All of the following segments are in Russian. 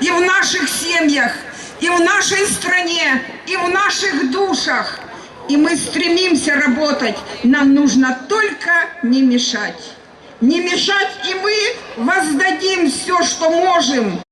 и в наших семьях, и в нашей стране, и в наших душах. И мы стремимся работать. Нам нужно только не мешать. Не мешать, и мы воздадим все, что можем.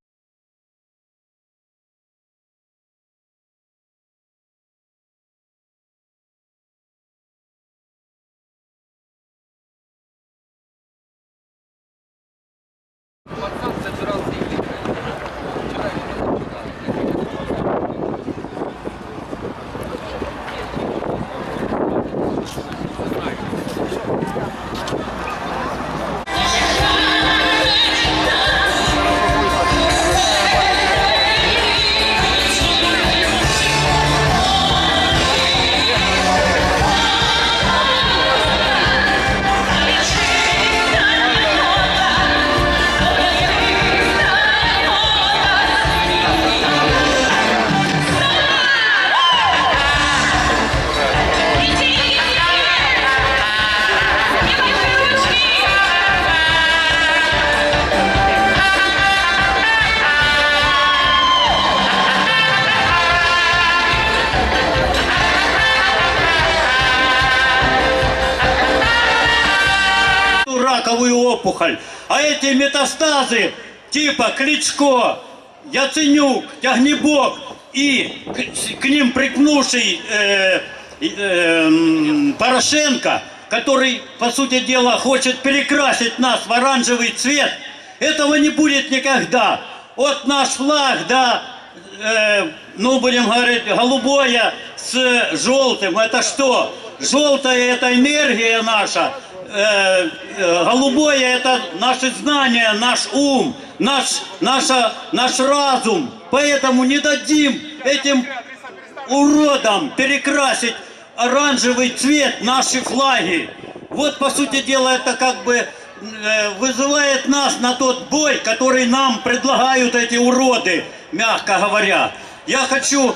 Раковую опухоль. А эти метастазы типа Кличко, Яценюк, Тягнебок и к, к ним прикнувший э, э, Порошенко, который, по сути дела, хочет перекрасить нас в оранжевый цвет, этого не будет никогда. Вот наш флаг, да, э, ну, будем говорить, голубое с желтым, это что? Желтая это энергия наша, э, э, голубое это наши знания, наш ум, наш, наша, наш разум. Поэтому не дадим этим уродам перекрасить оранжевый цвет наши флаги. Вот, по сути дела, это как бы э, вызывает нас на тот бой, который нам предлагают эти уроды, мягко говоря. Я хочу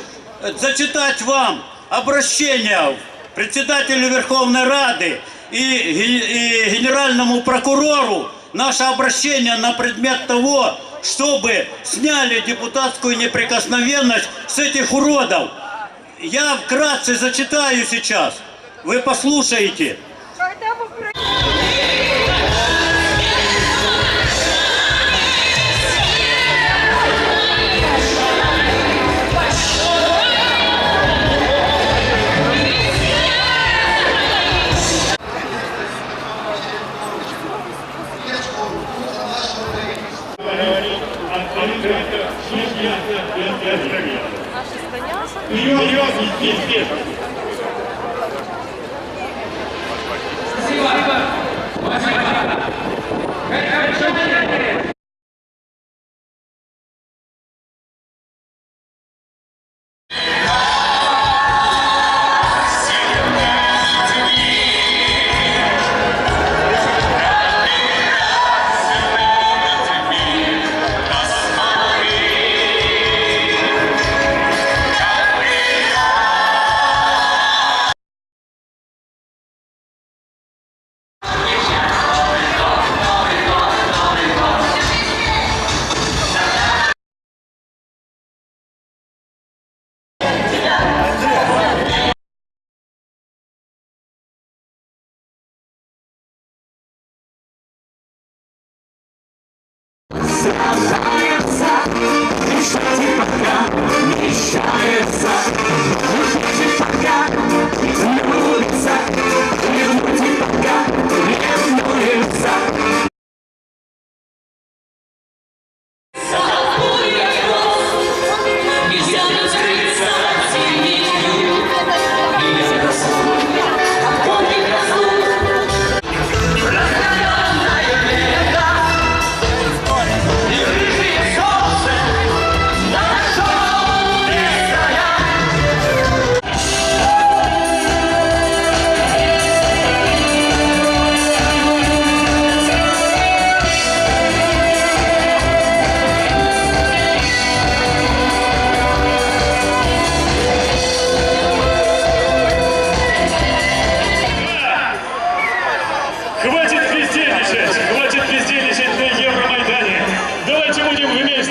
зачитать вам обращение председателю Верховной Рады и, и генеральному прокурору наше обращение на предмет того, чтобы сняли депутатскую неприкосновенность с этих уродов. Я вкратце зачитаю сейчас. Вы послушаете. Вперед, вперед, вперед! Хватит бездельничать! Хватит бездельничать на Евромайдане! Давайте будем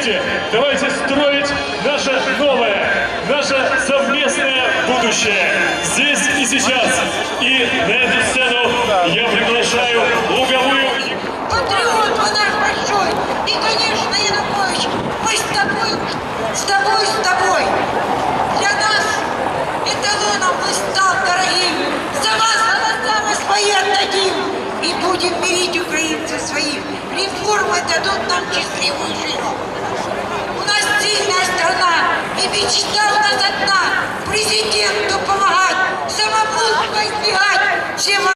вместе. Давайте строить наше новое, наше совместное будущее. Здесь и сейчас. И на эту сцену я приглашаю луговую Патриот вы наш большой. И, конечно, Янукович, мы с тобой, с тобой, с тобой. Для нас эталоном вы стал дорогим. За вас голоса мы свои отдадим. И будем мирить украинцев своих. Дадут нам счастливую жизнь. У нас сильная страна, и мечта у нас одна. Президенту помогать, самобудство избегать, всем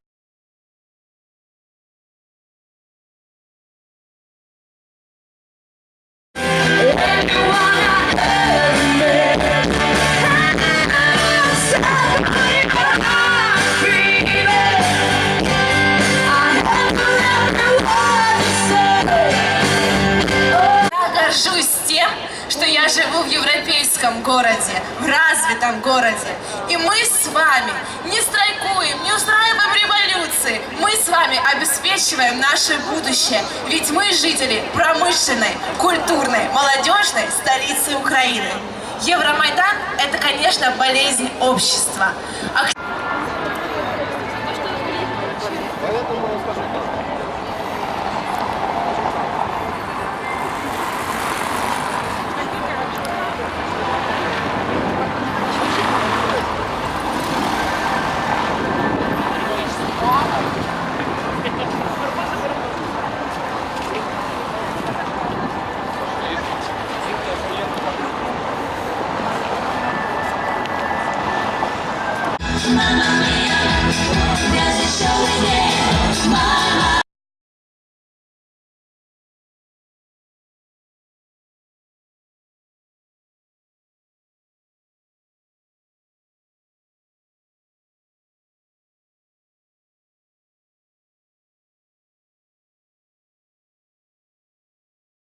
европейском городе, в развитом городе. И мы с вами не страйкуем, не устраиваем революции. Мы с вами обеспечиваем наше будущее. Ведь мы жители промышленной, культурной, молодежной столицы Украины. Евромайдан – это, конечно, болезнь общества. А